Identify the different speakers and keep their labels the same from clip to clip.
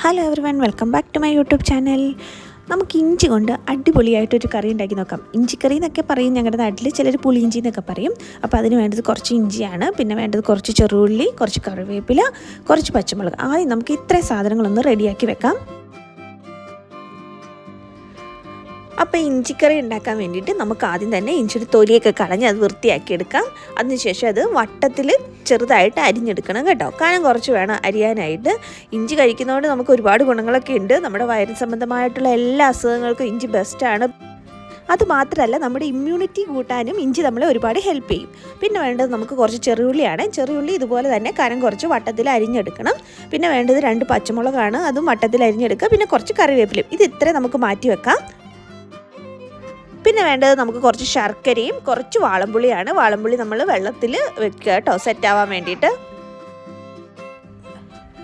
Speaker 1: Hello everyone welcome back to my YouTube channel നമുക്ക് ഇഞ്ചി കൊണ്ട് അടിപൊളിയായിട്ടൊരു കറി ഉണ്ടാക്കി നോക്കാം. ഇഞ്ചിക്കറി എന്നൊക്കെ പറയും ഞങ്ങളുടെ നാട്ടിൽ ചിലർ പുളിയിഞ്ചി എന്നൊക്കെ പറയും. അപ്പോൾ അതിന് വേണ്ടത് കുറച്ച് ഇഞ്ചിയാണ് പിന്നെ വേണ്ടത് കുറച്ച് ചെറുള്ളി കുറച്ച് കറിവേപ്പില കുറച്ച് പച്ചമുളക്. ആദ്യം നമുക്ക് ഇത്രയും സാധനങ്ങളൊന്ന് റെഡിയാക്കി വെക്കാം. അപ്പോൾ ഇഞ്ചിക്കറി ഉണ്ടാക്കാൻ വേണ്ടിയിട്ട് നമുക്ക് ആദ്യം തന്നെ ഇഞ്ചിയുടെ തൊലിയൊക്കെ കളഞ്ഞ് അത് വൃത്തിയാക്കി എടുക്കാം. അതിനുശേഷം അത് വട്ടത്തിൽ ചെറുതായിട്ട് അരിഞ്ഞെടുക്കണം കേട്ടോ. കാരണം കുറച്ച് വേണം അരിയാനായിട്ട്. ഇഞ്ചി കഴിക്കുന്നതുകൊണ്ട് നമുക്ക് ഒരുപാട് ഗുണങ്ങളൊക്കെ ഉണ്ട്. നമ്മുടെ വയറിന് സംബന്ധമായിട്ടുള്ള എല്ലാ അസുഖങ്ങൾക്കും ഇഞ്ചി ബെസ്റ്റാണ് അത് മാത്രമല്ല നമ്മുടെ ഇമ്മ്യൂണിറ്റി കൂട്ടാനും ഇഞ്ചി നമ്മളെ ഒരുപാട് ഹെൽപ്പ് ചെയ്യും. പിന്നെ വേണ്ടത് നമുക്ക് കുറച്ച് ചെറുള്ളിയാണ് ചെറുള്ളി ഇതുപോലെ തന്നെ കനം കുറച്ച് വട്ടത്തിൽ അരിഞ്ഞെടുക്കണം. പിന്നെ വേണ്ടത് രണ്ട് പച്ചമുളകാണ്. അതും വട്ടത്തിൽ അരിഞ്ഞെടുക്കുക. പിന്നെ കുറച്ച് കറിവേപ്പിലും ഇത് ഇത്രയും നമുക്ക് മാറ്റി വെക്കാം. പിന്നെ വേണ്ടത് നമുക്ക് കുറച്ച് ശർക്കരയും കുറച്ച് വാളംപുളിയാണ്. വാളംപുളി നമ്മൾ വെള്ളത്തിൽ വെക്കുക കേട്ടോ. സെറ്റ് ആവാൻ വേണ്ടിയിട്ട്.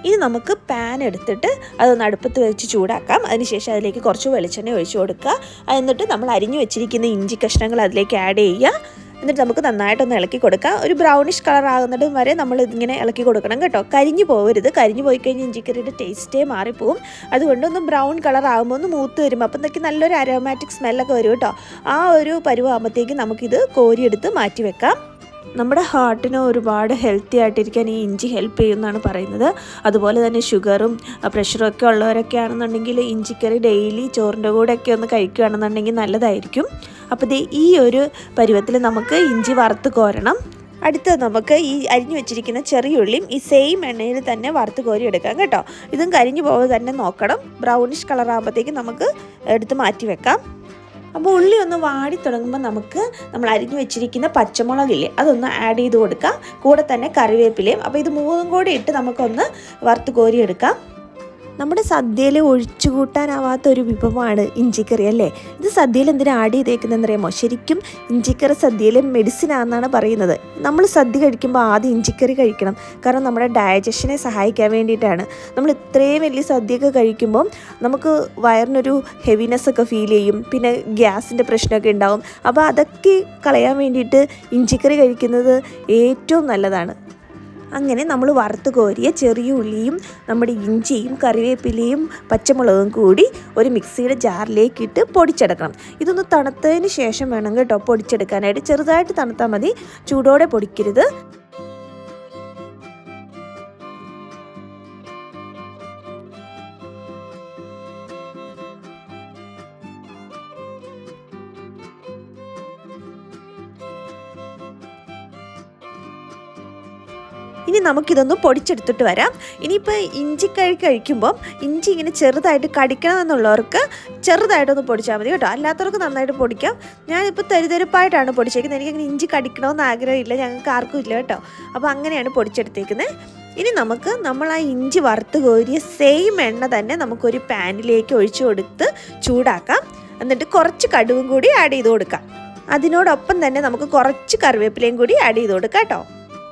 Speaker 1: ഇനി നമുക്ക് പാൻ എടുത്തിട്ട് അതൊന്ന് അടുപ്പത്ത് വെച്ച് ചൂടാക്കാം. അതിനുശേഷം അതിലേക്ക് കുറച്ച് വെളിച്ചെണ്ണ ഒഴിച്ചു കൊടുക്കുക. എന്നിട്ട് നമ്മൾ അരിഞ്ഞു വെച്ചിരിക്കുന്ന ഇഞ്ചി കഷ്ണങ്ങൾ അതിലേക്ക് ആഡ് ചെയ്യുക. എന്നിട്ട് നമുക്ക് നന്നായിട്ടൊന്ന് ഇളക്കി കൊടുക്കാം. ഒരു ബ്രൗണിഷ് കളർ ആകുന്നത് വരെ നമ്മൾ ഇതിങ്ങനെ ഇളക്കി കൊടുക്കണം കേട്ടോ. കരിഞ്ഞു പോകരുത് കരിഞ്ഞു പോയി കഴിഞ്ഞാൽ ഇഞ്ചിക്കറിയുടെ ടേസ്റ്റേ മാറിപ്പോവും. അതുകൊണ്ട് ഒന്ന് ബ്രൗൺ കളർ ആകുമ്പോൾ ഒന്ന് മൂത്ത് വരുമ്പോൾ അപ്പം എന്തൊക്കെ നല്ലൊരു അരോമാറ്റിക് സ്മെല്ലൊക്കെ വരും കേട്ടോ. ആ ഒരു പരുവാകുമ്പോഴത്തേക്ക് നമുക്കിത് കോരിയെടുത്ത് മാറ്റി വെക്കാം. നമ്മുടെ ഹാർട്ടിന് ഒരുപാട് ഹെൽത്തി ആയിട്ടിരിക്കാൻ ഈ ഇഞ്ചി ഹെൽപ്പ് ചെയ്യുമെന്നാണ് പറയുന്നത്. അതുപോലെ തന്നെ ഷുഗറും പ്രഷറും ഒക്കെ ഉള്ളവരൊക്കെ ആണെന്നുണ്ടെങ്കിൽ ഇഞ്ചിക്കറി ഡെയിലി ചോറിന്റെ ഒക്കെ ഒന്ന് കഴിക്കുകയാണെന്നുണ്ടെങ്കിൽ നല്ലതായിരിക്കും. അപ്പോൾ ദേ ഈ ഒരു പരുവത്തിൽ നമുക്ക് ഇഞ്ചി വറുത്ത് കോരണം. അടുത്തത് നമുക്ക് ഈ അരിഞ്ഞു വെച്ചിരിക്കുന്ന ചെറിയുള്ളിയും ഈ സെയിം എണ്ണയിൽ തന്നെ വറുത്ത് കോരി എടുക്കാം കേട്ടോ. ഇതും കരിഞ്ഞു പോകാതെ തന്നെ നോക്കണം. ബ്രൗണിഷ് കളർ ആകുമ്പോഴത്തേക്കും നമുക്ക് എടുത്ത് മാറ്റി വെക്കാം. അപ്പോൾ ഉള്ളി ഒന്ന് വാടി തുടങ്ങുമ്പോൾ നമുക്ക് നമ്മൾ അരിഞ്ഞു വെച്ചിരിക്കുന്ന പച്ചമുളകില്ലേ അതൊന്ന് ആഡ് ചെയ്ത് കൊടുക്കാം. കൂടെ തന്നെ കറിവേപ്പിലയും. അപ്പോൾ ഇത് മൂന്നും കൂടി ഇട്ട് നമുക്കൊന്ന് വറുത്ത് കോരി എടുക്കാം നമ്മുടെ സദ്യയിൽ ഒഴിച്ചു കൂട്ടാനാവാത്ത ഒരു വിഭവമാണ് ഇഞ്ചിക്കറി അല്ലേ? ഇത് സദ്യയിൽ എന്തിനാ ആഡ് ചെയ്തേക്കുന്നതെന്ന് അറിയാമോ ശരിക്കും ഇഞ്ചിക്കറി സദ്യയിൽ മെഡിസിൻ ആണെന്നാണ് പറയുന്നത്. നമ്മൾ സദ്യ കഴിക്കുമ്പോൾ ആദ്യം ഇഞ്ചിക്കറി കഴിക്കണം. കാരണം നമ്മുടെ ഡയജഷനെ സഹായിക്കാൻ വേണ്ടിയിട്ടാണ്. നമ്മൾ ഇത്രയും വലിയ സദ്യയൊക്കെ കഴിക്കുമ്പോൾ നമുക്ക് വയറിനൊരു ഹെവിനെസ് ഒക്കെ ഫീൽ ചെയ്യും. പിന്നെ ഗ്യാസിന്റെ പ്രശ്നമൊക്കെ ഉണ്ടാവും. അപ്പോൾ അതൊക്കെ കളയാൻ വേണ്ടിയിട്ട് ഇഞ്ചിക്കറി കഴിക്കുന്നത് ഏറ്റവും നല്ലതാണ്. അങ്ങനെ നമ്മൾ വറുത്ത് കോരിയ ചെറിയ ഉള്ളിയും നമ്മുടെ ഇഞ്ചിയും കറിവേപ്പിലയും പച്ചമുളകും കൂടി ഒരു മിക്സിയുടെ ജാറിലേക്ക് ഇട്ട് പൊടിച്ചെടുക്കണം. ഇതൊന്ന് തണുത്തതിന് ശേഷം വേണം കേട്ടോ പൊടിച്ചെടുക്കാനായിട്ട്. ചെറുതായിട്ട് തണുത്താൽ മതി. ചൂടോടെ പൊടിക്കരുത്. ഇനി നമുക്കിതൊന്ന് പൊടിച്ചെടുത്തിട്ട് വരാം. ഇനിയിപ്പോൾ ഇഞ്ചിക്കഴി കഴിക്കുമ്പം ഇഞ്ചി ഇങ്ങനെ ചെറുതായിട്ട് കടിക്കണം എന്നുള്ളവർക്ക് ചെറുതായിട്ടൊന്ന് പൊടിച്ചാൽ മതി കേട്ടോ. അല്ലാത്തവർക്ക് നന്നായിട്ട് പൊടിക്കാം. ഞാനിപ്പോൾ തെരുതെരുപ്പായിട്ടാണ് പൊടിച്ചേക്കുന്നത്. എനിക്കങ്ങനെ ഇഞ്ചി കടിക്കണമെന്ന് ആഗ്രഹമില്ല. ഞങ്ങൾക്ക് ആർക്കും ഇല്ല കേട്ടോ. അപ്പോൾ അങ്ങനെയാണ് പൊടിച്ചെടുത്തേക്കുന്നത്. ഇനി നമുക്ക് നമ്മൾ ആ ഇഞ്ചി വറുത്ത് കോരിയ സെയിം എണ്ണ തന്നെ നമുക്കൊരു പാനിലേക്ക് ഒഴിച്ചു കൊടുത്ത് ചൂടാക്കാം. എന്നിട്ട് കുറച്ച് കടുവും കൂടി ആഡ് ചെയ്ത് കൊടുക്കാം. അതിനോടൊപ്പം തന്നെ നമുക്ക് കുറച്ച് കറിവേപ്പിലയും കൂടി ആഡ് ചെയ്ത് കൊടുക്കാം കേട്ടോ.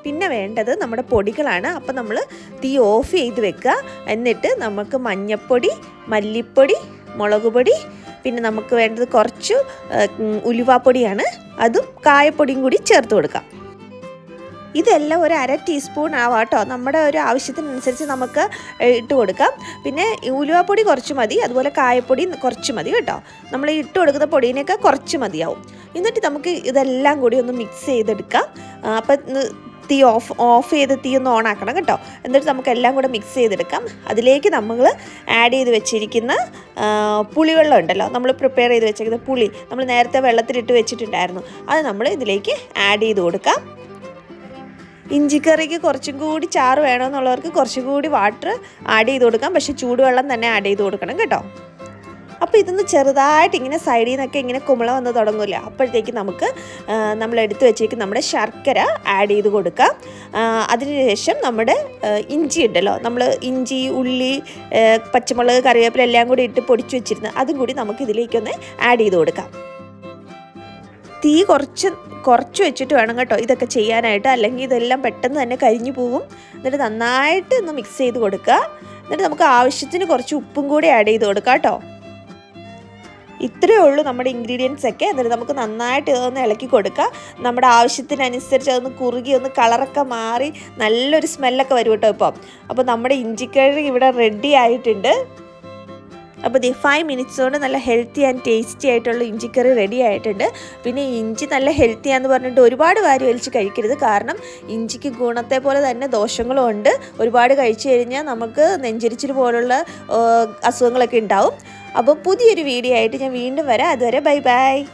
Speaker 1: പിന്നെ വേണ്ടത് നമ്മുടെ പൊടികളാണ്. അപ്പോൾ നമ്മൾ തീ ഓഫ് ചെയ്ത് വെക്കുക. എന്നിട്ട് നമുക്ക് മഞ്ഞൾപ്പൊടി മല്ലിപ്പൊടി മുളക് പൊടി പിന്നെ നമുക്ക് വേണ്ടത് കുറച്ച് ഉലുവാപ്പൊടിയാണ്. അതും കായപ്പൊടിയും കൂടി ചേർത്ത് കൊടുക്കാം. ഇതെല്ലാം ഒരു അര ടീസ്പൂൺ ആവാം കേട്ടോ നമ്മുടെ ഒരു ആവശ്യത്തിനനുസരിച്ച് നമുക്ക് ഇട്ട് കൊടുക്കാം. പിന്നെ ഉലുവാപ്പൊടി കുറച്ച് മതി. അതുപോലെ കായപ്പൊടി കുറച്ച് മതി കേട്ടോ. നമ്മൾ ഇട്ട് കൊടുക്കുന്ന പൊടിയിനൊക്കെ കുറച്ച് മതിയാവും. എന്നിട്ട് നമുക്ക് ഇതെല്ലാം കൂടി ഒന്ന് മിക്സ് ചെയ്തെടുക്കാം. അപ്പം തീ ഓഫ് ഓഫ് ചെയ്ത് തീ ഒന്ന് ഓൺ ആക്കണം കേട്ടോ. എന്നിട്ട് നമുക്ക് എല്ലാം കൂടെ മിക്സ് ചെയ്തെടുക്കാം. അതിലേക്ക് നമ്മൾ ആഡ് ചെയ്ത് വെച്ചിരിക്കുന്ന പുളിവെള്ളം ഉണ്ടല്ലോ. നമ്മൾ പ്രിപ്പയർ ചെയ്ത് വെച്ചിരിക്കുന്ന പുളി. നമ്മൾ നേരത്തെ വെള്ളത്തിലിട്ട് വെച്ചിട്ടുണ്ടായിരുന്നു. അത് നമ്മൾ ഇതിലേക്ക് ആഡ് ചെയ്ത് കൊടുക്കാം. ഇഞ്ചിക്കറിക്ക് കുറച്ചും കൂടി ചാറ് വേണമെന്നുള്ളവർക്ക് കുറച്ചും കൂടി വാട്ടർ ആഡ് ചെയ്ത് കൊടുക്കാം. പക്ഷേ ചൂടുവെള്ളം തന്നെ ആഡ് ചെയ്ത് കൊടുക്കണം കേട്ടോ. അപ്പോൾ ഇതൊന്ന് ചെറുതായിട്ട് ഇങ്ങനെ സൈഡിൽ നിന്നൊക്കെ ഇങ്ങനെ കുമിള വന്ന് തുടങ്ങില്ല? അപ്പോഴത്തേക്ക് നമുക്ക് നമ്മൾ എടുത്തു വെച്ചേക്ക് നമ്മുടെ ശർക്കര ആഡ് ചെയ്ത് കൊടുക്കാം. അതിനുശേഷം നമ്മുടെ ഇഞ്ചി ഉണ്ടല്ലോ? നമ്മൾ ഇഞ്ചി ഉള്ളി പച്ചമുളക് കറിവേപ്പില എല്ലാം കൂടി ഇട്ട് പൊടിച്ചു വെച്ചിരുന്നത് അതും കൂടി നമുക്ക് ഇതിലേക്കൊന്ന് ആഡ് ചെയ്ത് കൊടുക്കാം. തീ കുറച്ച് കുറച്ച് വെച്ചിട്ട് വേണം കേട്ടോ ഇതൊക്കെ ചെയ്യാനായിട്ട്. അല്ലെങ്കിൽ ഇതെല്ലാം പെട്ടെന്ന് തന്നെ കരിഞ്ഞു പോകും. എന്നിട്ട് നന്നായിട്ട് ഒന്ന് മിക്സ് ചെയ്ത് കൊടുക്കുക. എന്നിട്ട് നമുക്ക് ആവശ്യത്തിന് കുറച്ച് ഉപ്പും കൂടി ആഡ് ചെയ്ത് കൊടുക്കാം കേട്ടോ. ഇത്രയേ ഉള്ളൂ നമ്മുടെ ഇൻഗ്രീഡിയൻസ് ഒക്കെ. എന്നിട്ട് നമുക്ക് നന്നായിട്ട് ഇതൊന്ന് ഇളക്കി കൊടുക്കുക നമ്മുടെ ആവശ്യത്തിനനുസരിച്ച് അതൊന്ന് കുറുകി ഒന്ന് കളറൊക്കെ മാറി നല്ലൊരു സ്മെല്ലൊക്കെ വരും കേട്ടോ ഇപ്പം. അപ്പോൾ നമ്മുടെ ഇഞ്ചിക്കറി ഇവിടെ റെഡി ആയിട്ടുണ്ട്. അപ്പോൾ ദി ഫൈവ് മിനിറ്റ്സ് കൊണ്ട് നല്ല ഹെൽത്തി ആൻഡ് ടേസ്റ്റി ആയിട്ടുള്ള ഇഞ്ചിക്കറി റെഡി ആയിട്ടുണ്ട്. പിന്നെ ഇഞ്ചി നല്ല ഹെൽത്തിയാന്ന് പറഞ്ഞിട്ട് ഒരുപാട് വാരി വലിച്ച് കഴിക്കരുത്. കാരണം ഇഞ്ചിക്ക് ഗുണത്തെ പോലെ തന്നെ ദോഷങ്ങളും ഉണ്ട്. ഒരുപാട് കഴിച്ചു കഴിഞ്ഞാൽ നമുക്ക് നെഞ്ചരിച്ചിൽ പോലുള്ള അസുഖങ്ങളൊക്കെ ഉണ്ടാവും. അപ്പോൾ പുതിയൊരു വീഡിയോ ആയിട്ട് ഞാൻ വീണ്ടും വരാം. അതുവരെ ബൈ ബൈ.